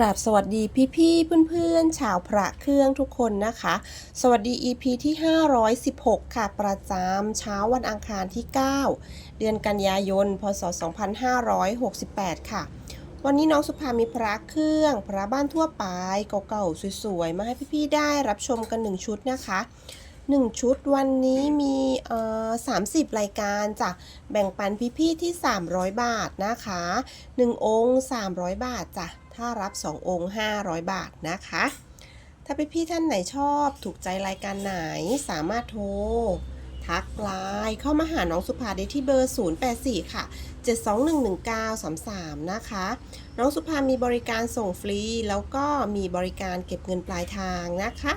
กราบสวัสดีพี่ๆเพื่อนๆชาวพระเครื่องทุกคนนะคะ สวัสดี EP ที่ 516 ค่ะ ประจำเช้าวันอังคารที่ 9 เดือนกันยายน พศ 2568 ค่ะ วันนี้น้องสุภามีพระเครื่อง พระบ้านทั่วไปเก่าๆสวยๆ มาให้พี่ๆได้รับชมกัน1ชุดนะคะ 1 ชุดวันนี้มีเอ่อ30 รายการจ้ะแบ่งปันพี่ๆที่ 300 บาทนะคะ 1 องค์ 300 บาทจ้ะถ้ารับ 2 องค์ 500 บาทนะคะ ถ้าพี่ๆท่านไหนชอบถูกใจรายการไหนสามารถโทรทักไลน์เข้ามาหาน้องสุภาได้ที่เบอร์ 084 ค่ะ 7211933 นะคะ น้องสุภามีบริการส่งฟรี แล้วก็มีบริการเก็บเงินปลายทางนะคะ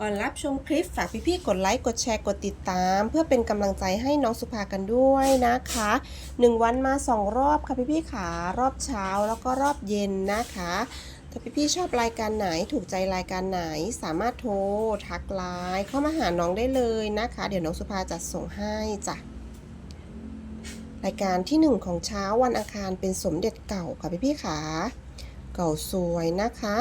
ก่อนรับชมคลิปฝากพี่ๆ กดไลค์ กดแชร์ กดติดตาม เพื่อเป็นกำลังใจให้น้องสุภากันด้วยนะคะ 1 วันมา 2 รอบค่ะพี่ๆขารอบเช้าแล้วก็รอบเย็นนะคะ ถ้าพี่ๆชอบรายการไหนถูกใจรายการไหน สามารถโทรทักไลน์เข้ามาหาน้องได้เลยนะคะ เดี๋ยวน้องสุภาจัดส่งให้จ้ะรายการที่ 1 ของเช้าวันอังคารเป็นสมเด็จเก่าค่ะพี่ๆขาเก่าสวยนะคะ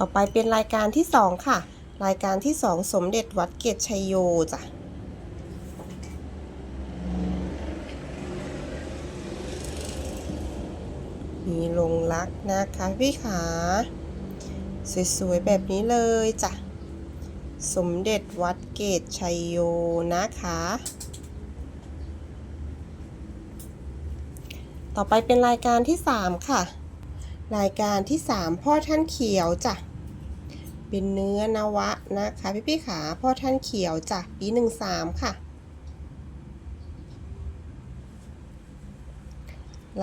ต่อไปเป็นรายการที่ 2 ค่ะ รายการที่ 2 สมเด็จวัดเกตชัยโยจ้ะมีลงรักนะคะพี่ขา สวยๆ แบบนี้เลยจ้ะ สมเด็จวัดเกตชัยโยนะคะ ต่อไปเป็นรายการที่ 3 ค่ะ รายการที่ 3 พ่อท่านเขียวจ้ะ เป็นเนื้อนวะนะคะพี่พี่ๆขาพ่อท่านเขียวจ้ะปีหนึ่งสามค่ะ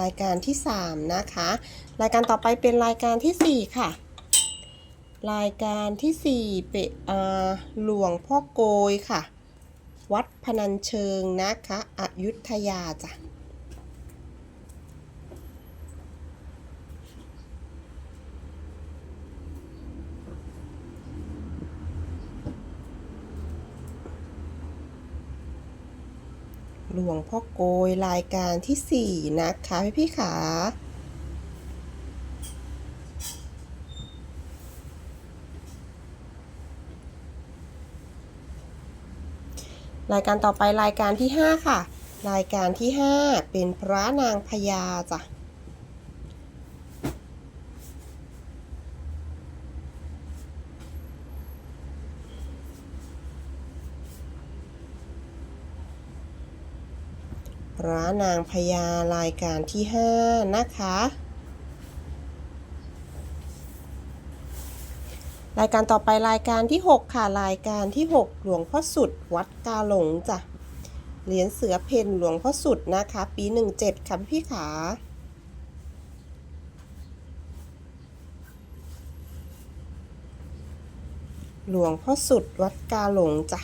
รายการที่3นะคะ รายการต่อไปเป็นรายการที่สี่ค่ะ รายการที่สี่เป็นเอ่อหลวงพ่อโกยค่ะ วัดพนัญเชิงนะคะ อยุธยาจ้ะ หลวงพ่อโกยรายการที่ 4 นะคะพี่พี่ขารายการต่อไปรายการที่ 5 ค่ะ รายการที่ 5 เป็นพระนางพญาจ้ะ ระนางพญารายการที่ 5 นะคะ รายการต่อไปรายการที่ 6 ค่ะ รายการที่ 6 หลวงพ่อสุด วัดกาหลงจ้ะเหรียญเสือเพนหลวงพ่อสุดนะคะ ปี 17ค่ะพี่ขาหลวงพ่อสุดวัดกาหลงจ้ะ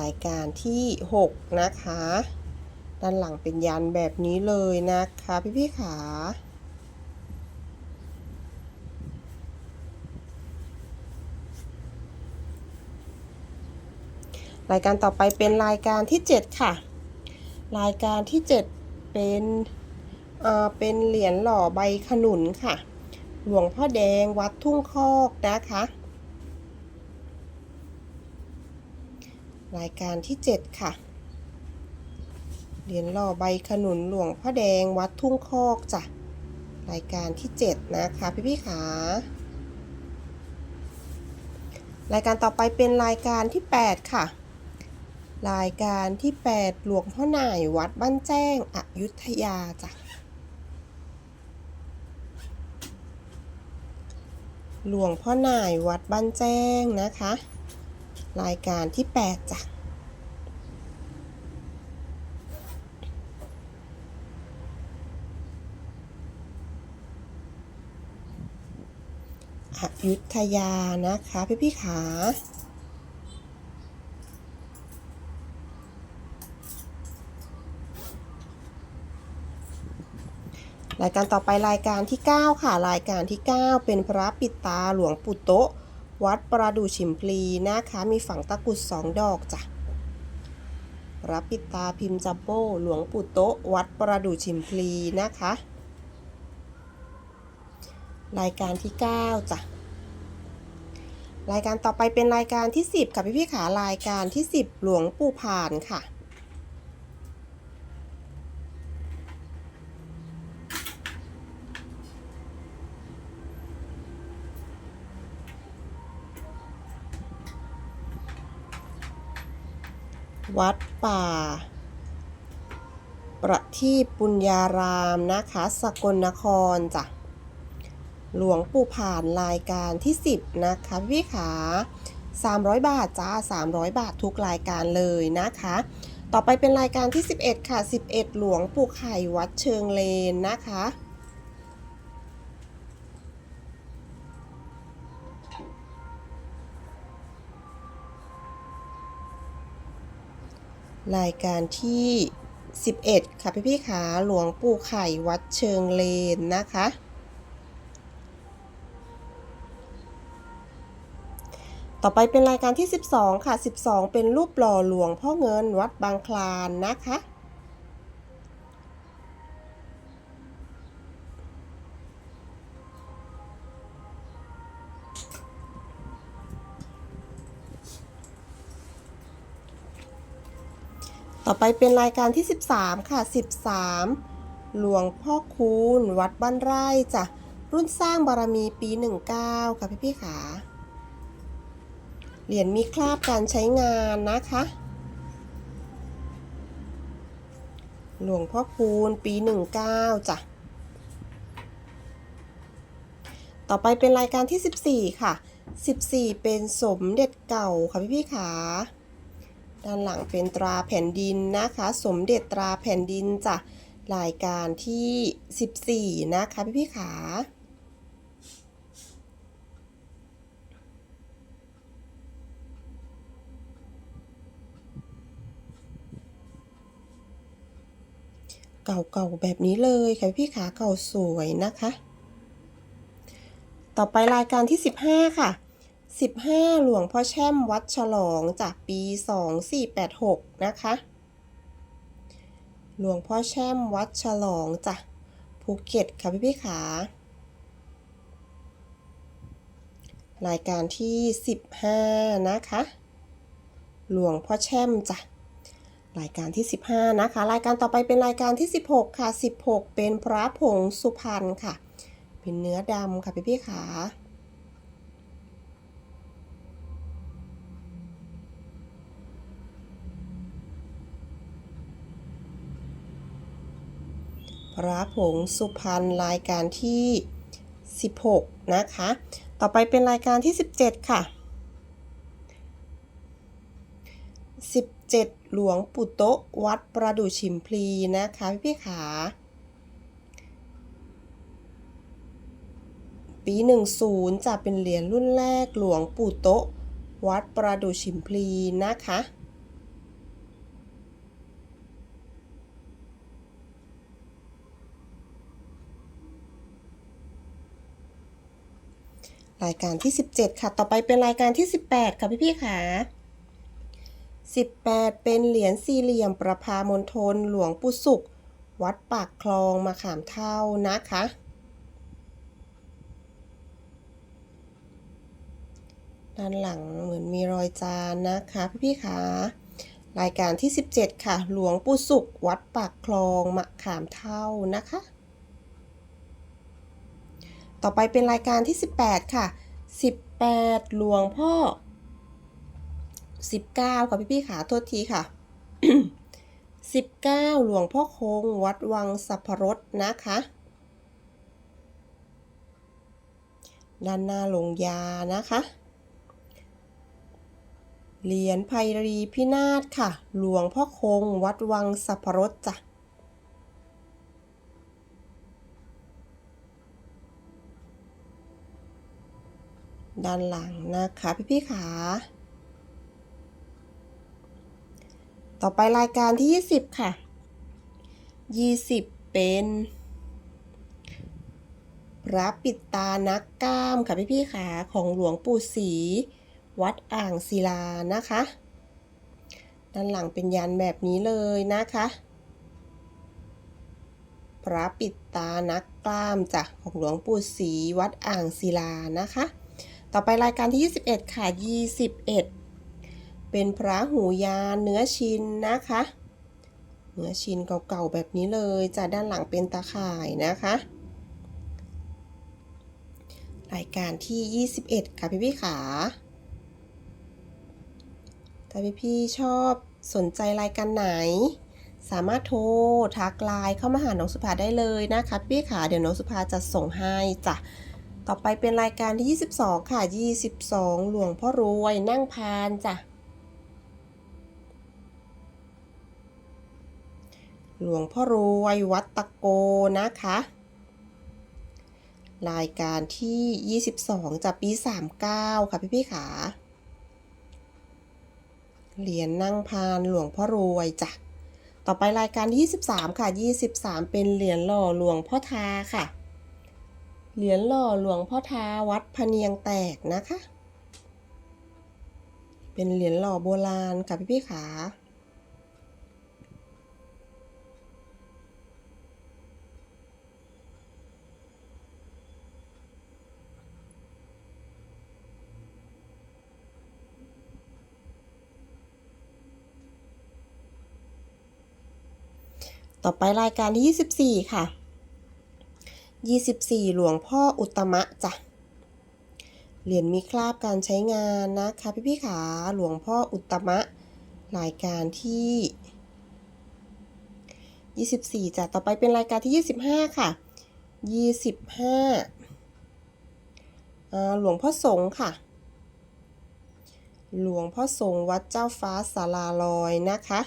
รายการที่ 6 นะคะ ด้านหลังเป็นยันแบบนี้เลยนะคะพี่พี่ๆขารายการต่อไปเป็นรายการที่ 7 ค่ะ รายการที่ 7 เป็นเอ่อเป็นเหรียญหล่อใบขนุนค่ะ หลวงพ่อแดงวัดทุ่งคอกนะคะ รายการที่ 7 ค่ะ เหรียญหล่อใบขนุนหลวงพ่อแดงวัดทุ่งคอกจ้ะ รายการที่ 7 นะคะพี่พี่ขารายการต่อไปเป็นรายการที่ 8 ค่ะ รายการที่ 8 หลวงพ่อหน่ายวัดบ้านแจ้งอยุธยาจ้ะ หลวงพ่อหน่ายวัดบ้านแจ้งนะคะ รายการที่ 8จ้ะอยุธยานะคะ พี่พี่ขา รายการต่อไปรายการที่ 9 ค่ะ รายการที่ 9 เป็นพระปิตาหลวงปุตโต วัดประดู่ฉิมพลีนะคะ มีฝังตะกุดสองดอกจ้ะพระปิตาพิมพ์จัมโบ้หลวงปู่โตะวัดประดู่ฉิมพลีนะคะ รายการที่ 9จ้ะรายการต่อไปเป็นรายการที่ 10 ค่ะพี่พี่ขารายการที่ 10 หลวงปู่ผ่านค่ะ วัดป่า ประทีปปุญญารามนะคะ สกลนครจ้ะหลวงปู่ผ่านรายการที่ 10 นะคะพี่ขา 300 บาทจ้า 300 บาททุกรายการเลยนะคะ ต่อไปเป็นรายการที่ 11 ค่ะ 11 หลวงปู่ไข่วัดเชิงเลนนะคะ รายการที่ 11 ค่ะพี่พี่ขาหลวงปู่ไข่วัดเชิงเลนนะคะ ต่อไปเป็นรายการที่ 12 ค่ะ 12 เป็นรูปหล่อหลวงพ่อเงินวัดบางคลานนะคะ ต่อไปเป็นรายการที่ 13 ค่ะ 13 หลวงพ่อคูณ วัดบ้านไร่จ้ะ รุ่นสร้างบารมีปี 19 ค่ะพี่พี่ๆขา เหรียญมีคราบการใช้งานนะคะ หลวงพ่อคูณปี 19 จ้ะ ต่อไปเป็นรายการที่ 14 ค่ะ 14 เป็นสมเด็จเก่าค่ะพี่พี่ๆขา ด้านหลังเป็นตราแผ่นดินนะคะ สมเด็จตราแผ่นดินจ้ะรายการที่ 14 นะคะพี่พี่ขาเก่าๆแบบนี้เลยค่ะพี่ขาเก่าสวยนะคะ ต่อไปรายการที่ 15 ค่ะ 15 หลวงพ่อแช่มวัดฉลองจากปี 2486 นะคะ หลวงพ่อแช่มวัดฉลองจ้ะภูเก็ตค่ะพี่พี่ขารายการที่ 15 นะคะ หลวงพ่อแช่มจ้ะรายการที่ 15 นะคะ รายการต่อไปเป็นรายการที่ 16 ค่ะ 16 เป็นพระผงสุพรรณค่ะ เป็นเนื้อดำค่ะพี่พี่ขา พระผงสุพรรณรายการที่ 16 นะคะ ต่อไปเป็นรายการที่ 17 ค่ะ 17 หลวงปู่โตะวัดประดู่ฉิมพลีนะคะพี่พี่ขาปี 10 จะเป็นเหรียญรุ่นแรกหลวงปู่โตะวัดประดู่ฉิมพลีนะคะ รายการที่ 17 ค่ะ ต่อไปเป็นรายการที่ 18 ค่ะ พี่พี่ค่ะ 18 เป็นเหรียญสี่เหลี่ยมประพามณฑลหลวงปู่สุข วัดปากคลองมาขามเท่านะคะ ด้านหลังเหมือนมีรอยจานนะคะ พี่พี่ค่ะ รายการที่ 17 ค่ะ หลวงปู่สุข วัดปากคลองมะขามเท่านะคะ ต่อไปเป็นรายการที่ 18 ค่ะ 18 หลวงพ่อ 19 ค่ะพี่พี่ๆขาโทษทีค่ะ 19 หลวงพ่อคง วัดวังสัพพรสนะคะ ด้านหน้าลงยานะคะ เหรียญไพรีพินาศค่ะ หลวงพ่อคง วัดวังสัพพรสจ้ะ ด้านหลังนะคะพี่พี่ๆขาต่อไปรายการที่ 20 ค่ะ 20 เป็นพระปิดตานักกล้ามค่ะพี่พี่ขาของหลวงปู่ศรีวัดอ่างศิลานะคะ ด้านหลังเป็นยันแบบนี้เลยนะคะพระปิดตานักกล้ามจ้ะของหลวงปู่ศรีวัดอ่างศิลานะคะ ต่อไปรายการที่ 21 ค่ะ 21 เป็นพระหูยานเนื้อชินนะคะ เนื้อชินเก่าๆแบบนี้เลยจ้ะด้านหลังเป็นตาข่ายนะคะ รายการที่ 21 ค่ะพี่พี่ขา ถ้าพี่พี่ๆชอบสนใจรายการไหน สามารถโทรทักไลน์เข้ามาหาน้องสุภาได้เลยนะคะพี่ขาเดี๋ยวน้องสุภาจะส่งให้จ้ะ ต่อไปเป็นรายการที่ 22 ค่ะ 22 หลวงพ่อรวยนั่งพานจ้ะ หลวงพ่อรวยวัดตะโกนะคะ รายการที่ 22จากปี 39 ค่ะพี่พี่ๆขา เหรียญนั่งพานหลวงพ่อรวยจ้ะ ต่อไปรายการที่ 23 ค่ะ 23 เป็นเหรียญหล่อหลวงพ่อทาค่ะ เหรียญหล่อหลวงพ่อทาวัดพะเนียงแตกนะคะ เป็นเหรียญหล่อโบราณค่ะพี่พี่ๆขาต่อไปรายการที่ 24 ค่ะ 24 หลวงพ่ออุตมะจ้ะ เหรียญมีคราบการใช้งานนะคะ พี่พี่ขาหลวงพ่ออุตมะรายการที่ 24จ้ะ ต่อไปเป็นรายการที่ 25 ค่ะ 25อ่าหลวงพ่อสงค่ะ หลวงพ่อสงวัดเจ้าฟ้าสาราลอยนะคะ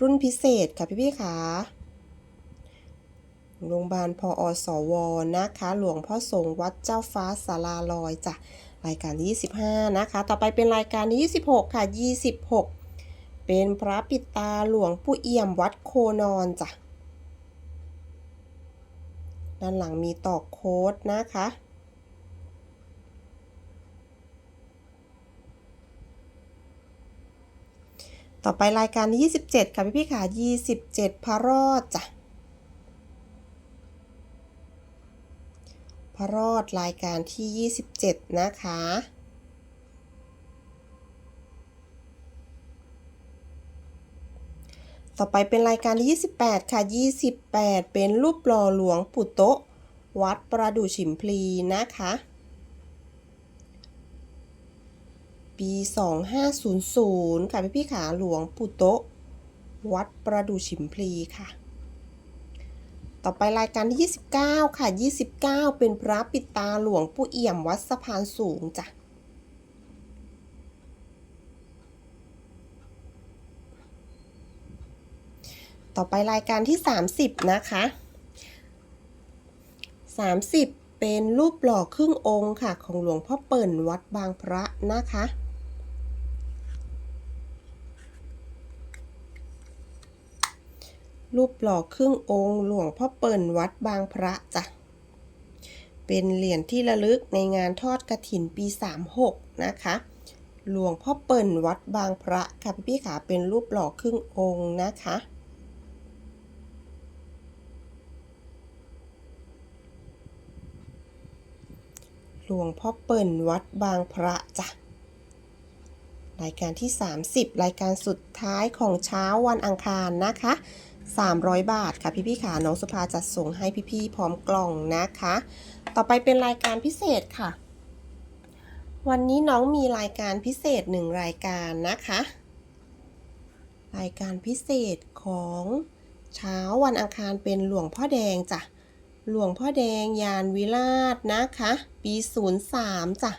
รุ่นพิเศษค่ะพี่พี่ขา โรงพยาบาลพออสวนะคะ หลวงพ่อสงฆ์วัดเจ้าฟ้าสาราลอยจ้ะรายการที่25 นะคะ ต่อไปเป็นรายการที่26 ค่ะ 26 เป็นพระปิตาหลวงปู่เอี่ยมวัดโคนอนจ้ะ ด้านหลังมีตอกโค้ดนะคะต่อไปรายการที่ 27 ค่ะพี่พี่ค่ะ 27 พระรอดจ้ะ พระรอดรายการที่ 27 นะคะ ต่อไปเป็นรายการที่ 28 ค่ะ 28 เป็นรูปหล่อหลวงปู่โตะวัดประดู่ฉิมพลีนะคะ ปี 2500 ค่ะพี่พี่ขาหลวงปู่โตะวัดประดู่ฉิมพลีค่ะ ต่อไปรายการที่ 29 ค่ะ 29 เป็นพระปิดตาหลวงปู่เอี่ยมวัดสะพานสูงจ้ะต่อไปรายการที่ 30 นะคะ 30 เป็นรูปหล่อครึ่งองค์ค่ะ ของหลวงพ่อเปิ่นวัดบางพระนะคะ รูปหล่อครึ่งองค์หลวงพ่อเปิ่นวัดบางพระจ้ะ เป็นเหรียญที่ระลึกในงานทอดกระถินปี 36 นะคะ หลวงพ่อเปิ่นวัดบางพระค่ะพี่พี่ขาเป็นรูปหล่อครึ่งองค์นะคะ หลวงพ่อเปิ่นวัดบางพระจ้ะรายการที่ 30 รายการสุดท้ายของเช้าวันอังคารนะคะ 300 บาทค่ะพี่พี่ขาน้องสุภาจัดส่งให้พี่ๆพร้อมกล่องนะคะ ต่อไปเป็นรายการพิเศษค่ะ วันนี้น้องมีรายการพิเศษหนึ่งรายการนะคะ รายการพิเศษของเช้าวันอังคารเป็นหลวงพ่อแดงจ้ะหลวงพ่อแดงยานวิราชนะคะ ปี 03จ้ะ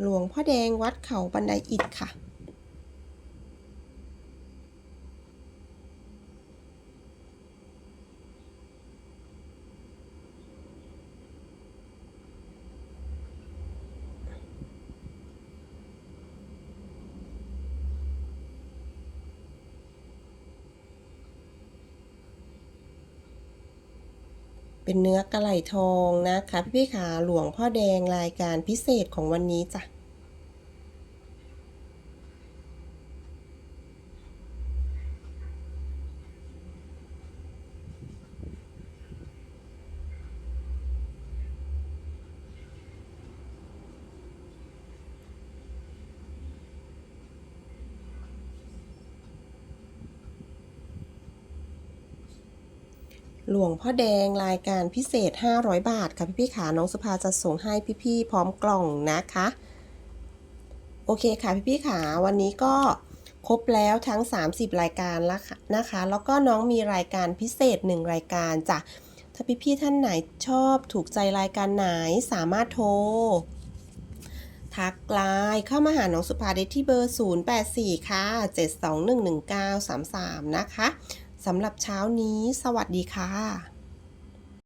หลวงพ่อแดงวัดเขาบันไดอิฐค่ะ เป็นเนื้อกระไหลทองนะคะ พี่ๆขาหลวงพ่อแดงรายการพิเศษของวันนี้จ้ะ หลวงพ่อแดงรายการพิเศษ 500 บาทค่ะพี่ๆขาน้องสุภาจะส่งให้พี่ๆพร้อมกล่องนะคะ โอเคค่ะพี่ๆขาวันนี้ก็ครบแล้วทั้ง 30 รายการแล้วนะคะ แล้วก็น้องมีรายการพิเศษ 1 รายการจ้ะถ้าพี่ๆท่านไหนชอบถูกใจรายการไหนสามารถโทรทักไลน์เข้ามาหาน้องสุภาได้ที่เบอร์ 084 ค่ะ 7211933 นะคะ สำหรับเช้านี้ สวัสดีค่ะ